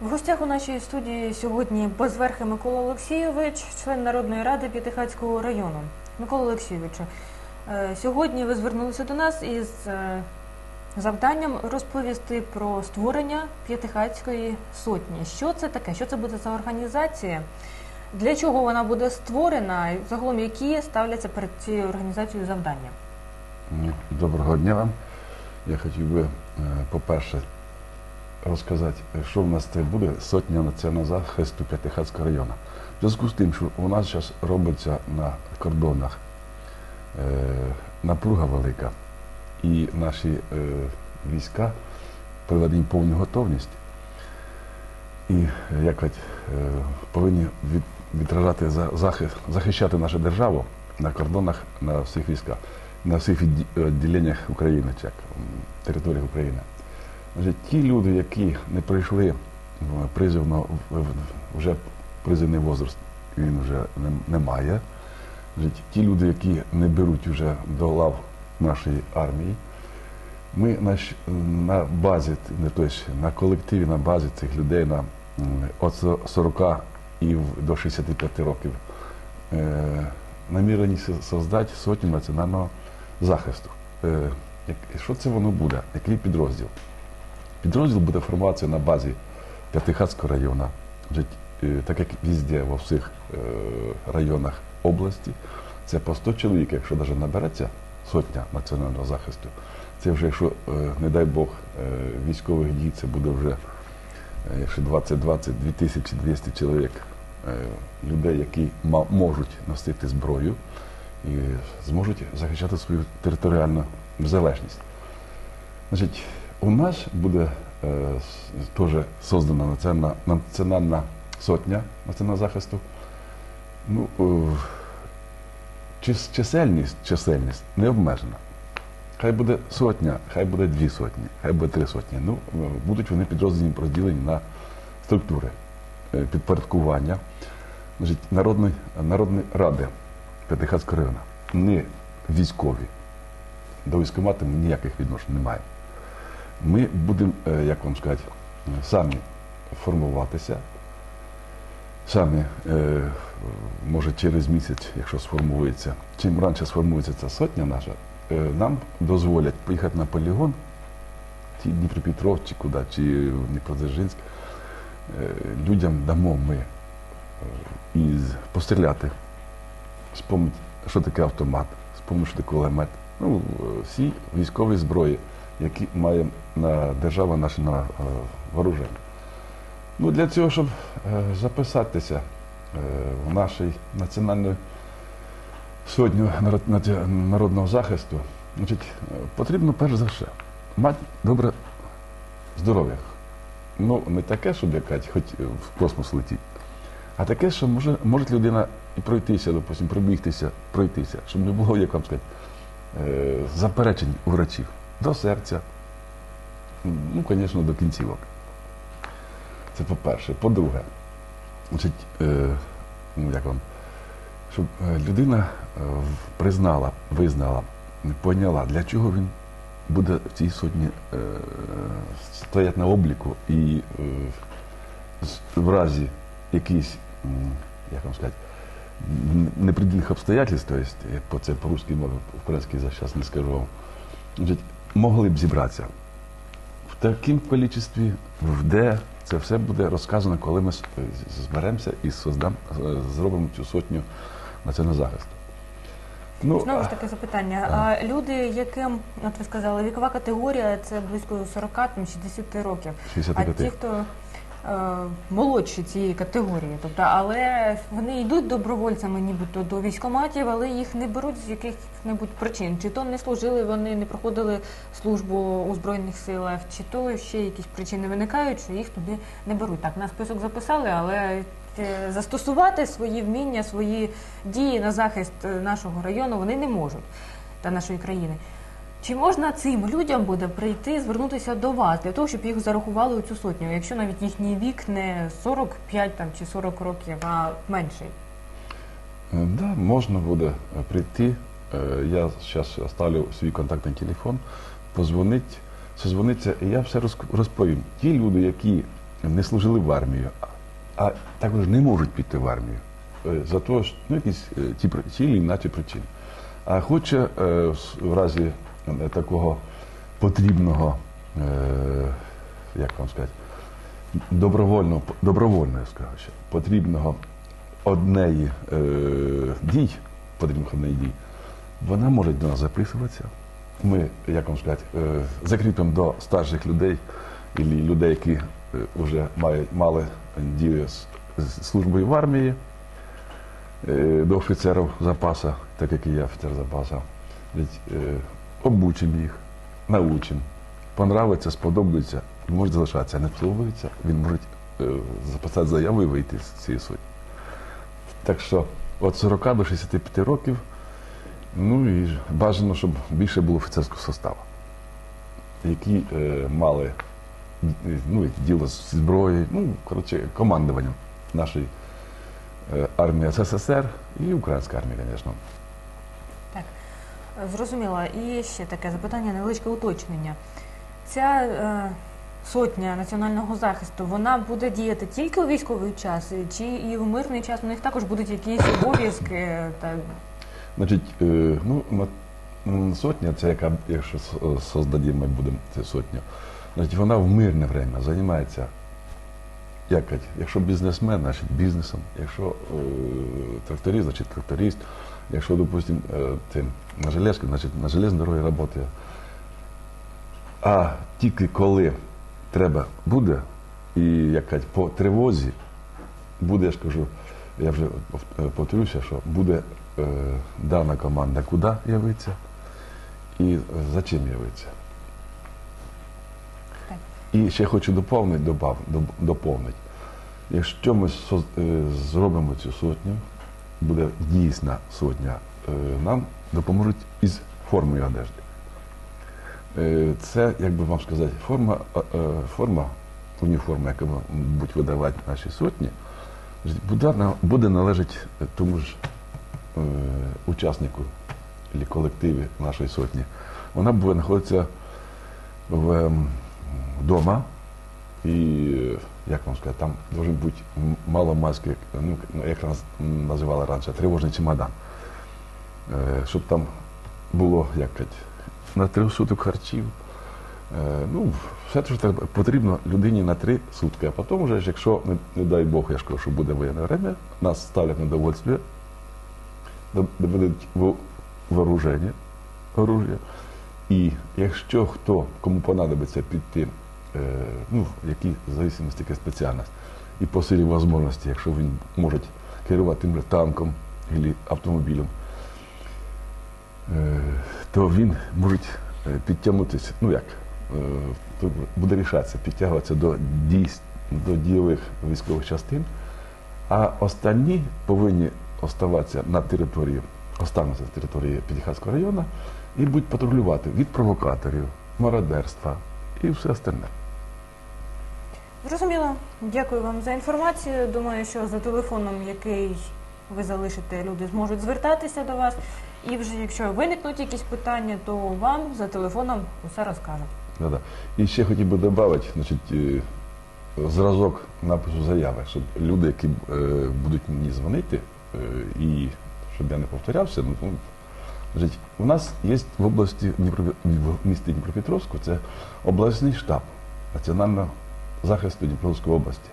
В гостях у нашій студії сьогодні безверхий Микола Олексійович, член Народної ради П'ятихатського району. Микола Олексійовичу, е, сьогодні ви звернулися до нас із е, завданням розповісти про створення П'ятихатської сотні. Що це таке? Що це буде за організація? Для чого вона буде створена? І загалом які ставляться перед цією організацією завдання? Доброго дня вам. Я хотів би, е, по-перше, розказати, що в нас це буде сотня національного захисту П'ятихатського району. В зв'язку з тим, що у нас зараз робиться на кордонах е, напруга велика, і наші е, війська приведені повну готовність і е, як е, повинні від, відражати за, захист, захищати нашу державу на кордонах на всіх військах, на всіх відділеннях України, як, територіях України. Значить, ті люди, які не пройшли призивно, вже призивний возраст, він вже немає. Значить, ті люди, які не беруть вже до лав нашої армії, ми на, на базі, не то на колективі, на базі цих людей на від 40 і до 65 років е, намірені создати сотню національного захисту. Е, що це воно буде? Який підрозділ? Підрозділ буде формуватися на базі П'ятихатського району, е, так як везде, во всіх е, районах області, це по 100 чоловік, якщо навіть набереться сотня національного захисту, це вже, якщо, е, не дай Бог, військових дій, це буде вже, е, якщо 20-20, 2200 чоловік, людей, які можуть носити зброю і зможуть захищати свою територіальну незалежність. Значить, у нас буде е, теж создана національна, національна сотня національного захисту. Ну, е, чис- чисельність, чисельність не обмежена. Хай буде сотня, хай буде дві сотні, хай буде три сотні. Ну, е, будуть вони підрозділені розділені на структури е, підпорядкування Значить, Народної, Народної ради П'ятихатського району. Не військові. До військомату ніяких відношень не маємо. Ми будемо, е, як вам сказати, самі формуватися, самі, е, може через місяць, якщо сформується, чим раніше сформується ця сотня наша, е, нам дозволять поїхати на полігон, чи Дніпропетров, чи куди, чи Дніпродзержинськ. Людям дамо ми е, і з- постріляти, спомнити, що таке автомат, спомнити, що таке кулемет. Ну, всі військові зброї, які має держава наша на е, вооруження. Ну, для цього, щоб е, записатися е, в нашій національну сотню народного захисту, значить, е, потрібно перш за все мати добре здоров'я. Ну, не таке, щоб якась, хоч в космос летіть, а таке, що може, може людина і пройтися, допустим, пробігтися, пройтися, щоб не було, як вам сказати, е, заперечень у врачів до серця, ну, звісно, до кінцівок. Це по-перше. По-друге, значить, е, ну, як вам, щоб е, людина е, признала, визнала, поняла, для чого він буде в цій сотні е, стояти на обліку і е, в разі якихось, м, як вам сказати, непредвиденных обстоятельств, то есть, е, по це по-русски мові, українській зараз не скажу значить, могли б зібратися в такому кількості, в де це все буде розказано, коли ми зберемося і создам, зробимо цю сотню національного захисту. Ну, Знову ж таке запитання. А люди, яким, от ви сказали, вікова категорія це близько 40 там, 60 років. А 65. ті, хто молодші цієї категорії, тобто, але вони йдуть добровольцями, нібито до військоматів, але їх не беруть з яких-небудь причин. Чи то не служили, вони не проходили службу у збройних силах, чи то ще якісь причини виникають, що їх туди не беруть. Так, на список записали, але е, застосувати свої вміння, свої дії на захист е, нашого району вони не можуть та нашої країни. Чи можна цим людям буде прийти, звернутися до вас для того, щоб їх зарахували у цю сотню, якщо навіть їхній вік не 45 там, чи 40 років, а менший? Е, Да, можна буде е, прийти. Е, Я зараз оставлю свій контактний телефон, позвонить, созвониться, і я все розповім. Ті люди, які не служили в армію, а також не можуть піти в армію. За того, що ну, якісь ті, ті інакші причини. А хоче в- разі такого потрібного, е, як вам сказати, добровольного, добровольного, я скажу ще, потрібного однеї е, дій, потрібних однеї дій, вона може до нас записуватися. Ми, як вам сказати, е, закріпимо до старших людей і людей, які е, вже мають, мали дію з, з службою в армії, е, до офіцерів запасу, так як і я офіцер запасу. Обучимо їх, научимо. Понравиться, сподобається, може залишатися, не сподобається, він може е, записати заяву і вийти з цієї сотні. Так що від 40 до 65 років, ну і бажано, щоб більше було офіцерського составу, які е, мали ну, діло з зброєю, ну, коротше, командуванням нашої е, армії СССР і української армії, звісно. Так, зрозуміло. І ще таке запитання, невеличке уточнення. Ця е, сотня національного захисту, вона буде діяти тільки у військовий час, чи і в мирний час у них також будуть якісь обов'язки та Значить, е, ну, сотня, це яка, якщо е, создадим, ми будемо цю сотню, значить, вона в мирне время займається, як якщо бізнесмен, значить бізнесом, якщо е, тракторист, значить тракторист, якщо, допустим, е, тим, на железці, значить на железній дорогі працює. А тільки коли треба буде, і як кажуть, по тривозі, буде, я ж кажу, я вже е, повторюся, що буде е, дана команда, куди явиться і е, за чим явиться. Так. І ще хочу доповнити, добав, доповнити. Якщо ми е, зробимо цю сотню, буде дійсна сотня, е, нам допоможуть із формою одежди. Е, Це, як би вам сказати, форма, е, форма уніформа, яку будуть видавати наші сотні, буде, належати тому ж учаснику або колективі нашої сотні. Вона буде знаходитися в, ем, вдома, і, як вам сказати, там має бути м- маломальський, ну, як нас називали раніше, тривожний чемодан. Е, Щоб там було, як кажуть, на три суток харчів. Е, Ну, все що треба, потрібно людині на три сутки. А потім, вже, якщо, не, не дай Бог, я ж що буде воєнне время, нас ставлять на довольствие, доведуть в вооруження, оружие. І якщо хто, кому понадобиться піти, ну, в в зависимості яка спеціальність, і по силі можливості, якщо він може керувати танком або автомобілем, е, то він може е, підтягнутися, ну як, е, то буде рішатися, підтягуватися до дійс, до дієвих військових частин, а останні повинні оставатися на території, останутися на території Підіхатського району і будуть патрулювати від провокаторів, мародерства і все остальне. Зрозуміло. Дякую вам за інформацію. Думаю, що за телефоном, який ви залишите, люди зможуть звертатися до вас. І вже якщо виникнуть якісь питання, то вам за телефоном усе розкажуть. Да-да. І ще хотів би додати, значить, е, зразок напису заяви, щоб люди, які е, будуть мені дзвонити, е, і щоб я не повторявся, ну, ну, значить, у нас є в області Дніпро- в місті Дніпропетровську, це обласний штаб національного захисту Дніпровської області.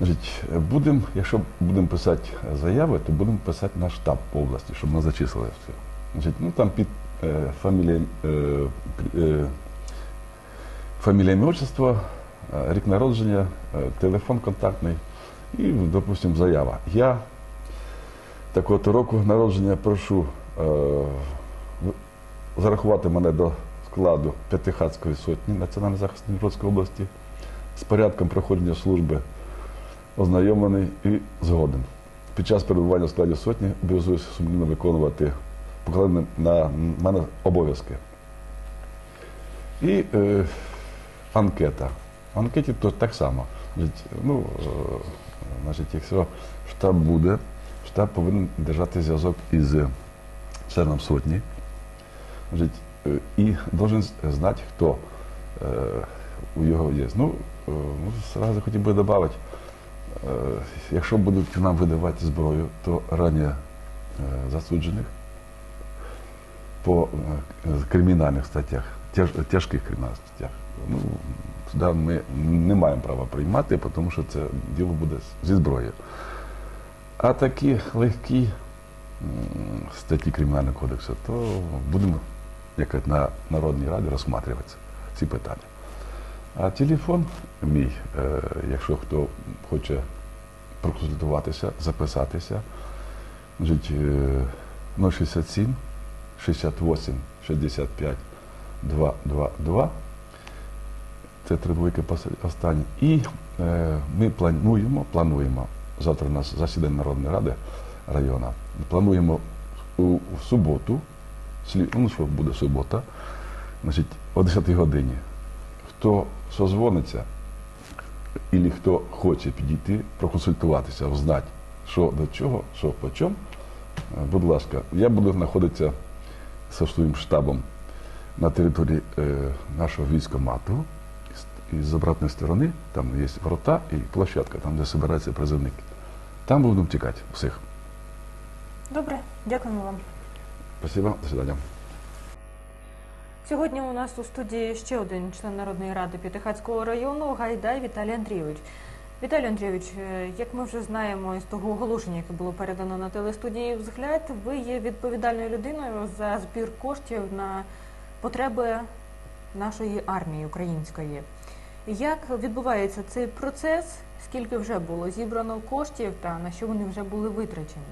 Значить, будемо, якщо будемо писати заяви, то будемо писати на штаб по області, щоб ми зачислили все. Значить, ну там під е, фамілія, е, е, фамілія отчество, е, рік народження, е, телефон контактний і, допустимо, заява. Я такого-то року народження прошу е, зарахувати мене до складу П'ятихатської сотні Національного захисту Дніпровської області з порядком проходження служби ознайомлений і згоден. Під час перебування в складі сотні обов'язуюся сумлінно виконувати покладені на мене обов'язки. І е, анкета. В анкеті то так само. Ну, е, значить, якщо штаб буде, штаб повинен держати зв'язок із членом сотні. Значить, е, і должен знати, хто е, у його є. Ну, ну, зразу хотів би додати, е, якщо будуть нам видавати зброю, то раніше е, засуджених по е, кримінальних статтях, тяж, тяжких кримінальних статтях, ну, сюди ми не маємо права приймати, тому що це діло буде зі зброєю. А такі легкі статті Кримінального кодексу, то будемо як на Народній Раді розсматривати ці питання. А телефон мій, е, якщо хто хоче проконсультуватися, записатися, значить, е, 067 68 65 222. Це три пос- останні. І е, ми плануємо, плануємо, завтра у нас засідання Народної Ради району, плануємо в суботу, ну що буде субота, значить, о 10 годині. Хто созвониться, і хто хоче підійти, проконсультуватися, взнати, що до чого, що по чому, е, будь ласка, я буду знаходитися зі своїм штабом на території е, нашого військомату. І з обратної сторони там є ворота і площадка, там, де збираються призовники. Там будемо тікати всіх. Добре, дякуємо вам. Спасибо, до свидання. Сьогодні у нас у студії ще один член Народної ради П'ятихатського району Гайдай Віталій Андрійович. Віталій Андрійович, е, як ми вже знаємо із того оголошення, яке було передано на телестудії «Взгляд», ви є відповідальною людиною за збір коштів на потреби нашої армії української. Як відбувається цей процес? Скільки вже було зібрано коштів та на що вони вже були витрачені?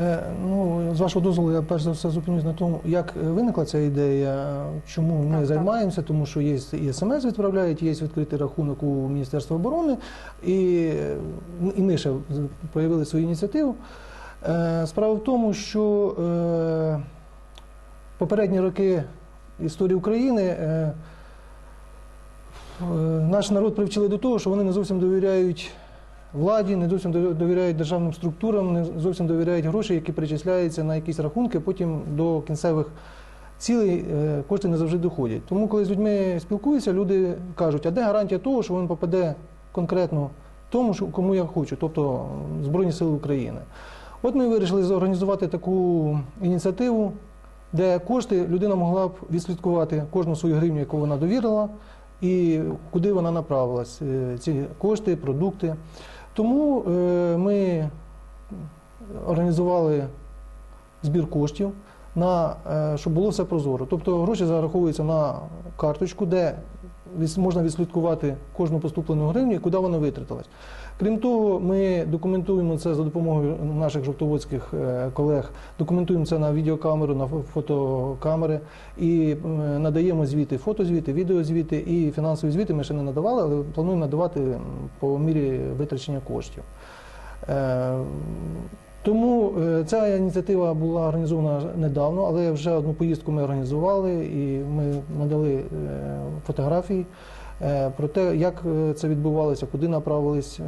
Е, Ну, з вашого дозволу, я перш за все зупинюсь на тому, як е, виникла ця ідея, чому ми Так, так. займаємося, тому що є і смс відправляють, є відкритий рахунок у Міністерства оборони, і, і ми ще проявили свою ініціативу. Е, Справа в тому, що попередні роки історії України наш народ привчили до того, що вони не зовсім довіряють владі, не зовсім довіряють державним структурам, не зовсім довіряють гроші, які перечисляються на якісь рахунки, потім до кінцевих цілей е, кошти не завжди доходять. Тому, коли з людьми спілкуюся, люди кажуть, а де гарантія того, що він попаде конкретно тому, кому я хочу, тобто Збройні Сили України. От ми вирішили зорганізувати таку ініціативу, де кошти людина могла б відслідкувати кожну свою гривню, яку вона довірила, і куди вона направилась, е, ці кошти, продукти. Тому е, ми організували збір коштів, на, е, щоб було все прозоро. Тобто гроші зараховуються на карточку, де можна відслідкувати кожну поступлену гривню і куди вона витратилась. Крім того, ми документуємо це за допомогою наших жовтоводських е, колег, документуємо це на відеокамеру, на фо- фотокамери і е, надаємо звіти, фотозвіти, відеозвіти і фінансові звіти ми ще не надавали, але плануємо надавати по мірі витрачення коштів. Тому е, ця ініціатива була організована недавно, але вже одну поїздку ми організували і ми надали е, фотографії е, про те, як це відбувалося, куди направились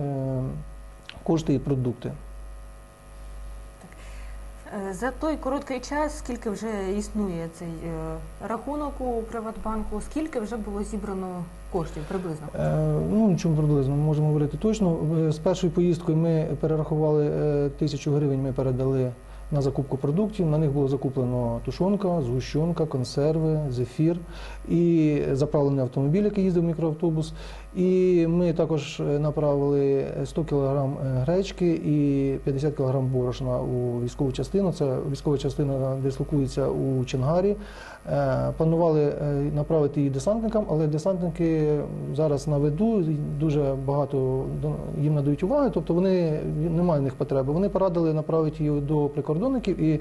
кошти і продукти. Е, За той короткий час, скільки вже існує цей е, рахунок у Приватбанку, скільки вже було зібрано коштів приблизно? Е, Ну, чому приблизно, ми можемо говорити точно. З першою поїздкою ми перерахували тисячу гривень, ми передали на закупку продуктів. На них було закуплено тушонка, згущенка, консерви, зефір і заправлений автомобіль, який їздив мікроавтобус. І ми також е, направили 100 кг гречки і 50 кг борошна у військову частину. Це військова частина дислокується у Чонгарі. Е, Планували е, направити її десантникам, але десантники зараз на виду дуже багато їм надають уваги, тобто вони немає в них потреби. Вони порадили направити її до прикордонників і.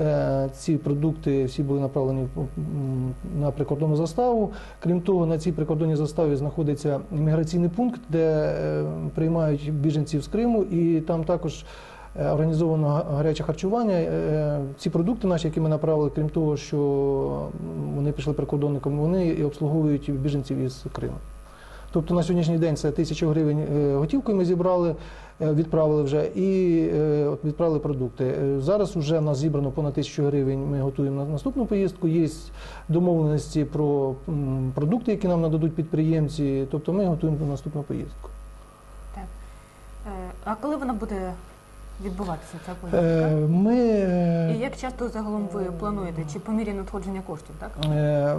е, Ці продукти всі були направлені на прикордонну заставу. Крім того, на цій прикордонній заставі знаходиться імміграційний пункт, де приймають біженців з Криму, і там також е, організовано гаряче харчування. Е, Ці продукти наші, які ми направили, крім того, що вони пішли прикордонником, вони і обслуговують біженців із Криму. Тобто на сьогоднішній день це тисячу гривень е, готівкою ми зібрали, е, відправили вже і е, відправили продукти. Е, Зараз вже в нас зібрано понад тисячу гривень. Ми готуємо на наступну поїздку. Є домовленості про продукти, які нам нададуть підприємці. Тобто ми готуємо на наступну поїздку. Е, А коли вона буде відбуватися, ця поїздка? Е, Ми І як часто загалом ви плануєте? Чи по мірі надходження коштів, так? Е,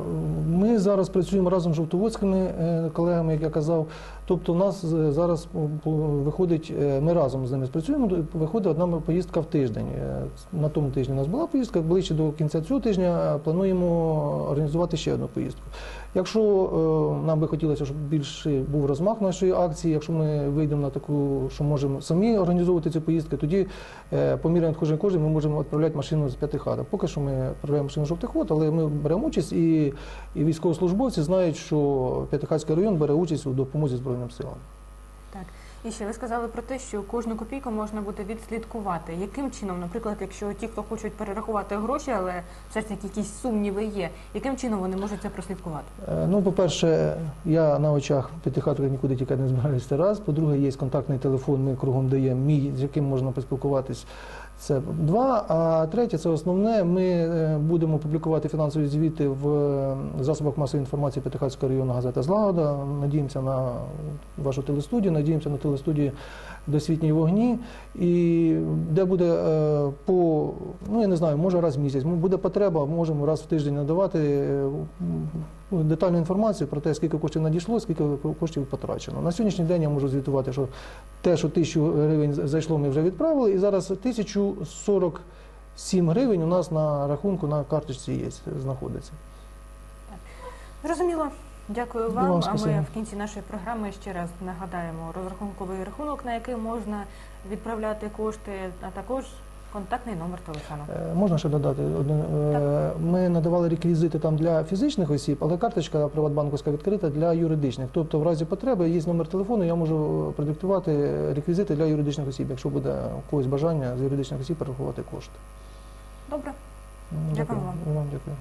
Ми зараз працюємо разом з жовтоводськими е, колегами, як я казав. Тобто, у нас зараз виходить, ми разом з ними спрацюємо. Виходить одна поїздка в тиждень. На тому тижні у нас була поїздка. Ближче до кінця цього тижня плануємо організувати ще одну поїздку. Якщо е, нам би хотілося, щоб більше був розмах нашої акції, якщо ми вийдемо на таку, що можемо самі організовувати ці поїздки, тоді е, по мірі надходження кожен ми можемо відправляти машину з п'яти хаток. Поки що ми відправляємо машину жовтих вод, але ми беремо участь і, і військовослужбовці знають, що П'ятихатський район бере участь у допомозі Збройним силам. Так. І ще ви сказали про те, що кожну копійку можна буде відслідкувати. Яким чином, наприклад, якщо ті, хто хочуть перерахувати гроші, але все ж таки якісь сумніви є, яким чином вони можуть це прослідкувати? Е, Ну, по-перше, я на очах п'ятихаток нікуди тікати не збираюся раз. По-друге, є контактний телефон, ми кругом даємо мій, з яким можна поспілкуватись. Це два. А третє, це основне. Ми е, будемо публікувати фінансові звіти в е, засобах масової інформації П'ятихатського району газета Злагода. Надіємося на вашу телестудію, надіємося на телестудію досвітні вогні, і де буде е, по, ну я не знаю, може раз в місяць, буде потреба, можемо раз в тиждень надавати е, детальну інформацію про те, скільки коштів надійшло, скільки коштів потрачено. На сьогоднішній день я можу звітувати, що те, що тисячу гривень зайшло, ми вже відправили, і зараз 1047 гривень у нас на рахунку на карточці є, знаходиться. Зрозуміло. Дякую вам. вам а ми в кінці нашої програми ще раз нагадаємо розрахунковий рахунок, на який можна відправляти кошти, а також контактний номер телефону. Е, Можна ще додати одне. Е, Ми надавали реквізити там для фізичних осіб, але карточка Приватбанківська відкрита для юридичних. Тобто, в разі потреби є номер телефону, я можу продиктувати реквізити для юридичних осіб, якщо буде у когось бажання з юридичних осіб перерахувати кошти. Добре. Дякую вам. Вам дякую.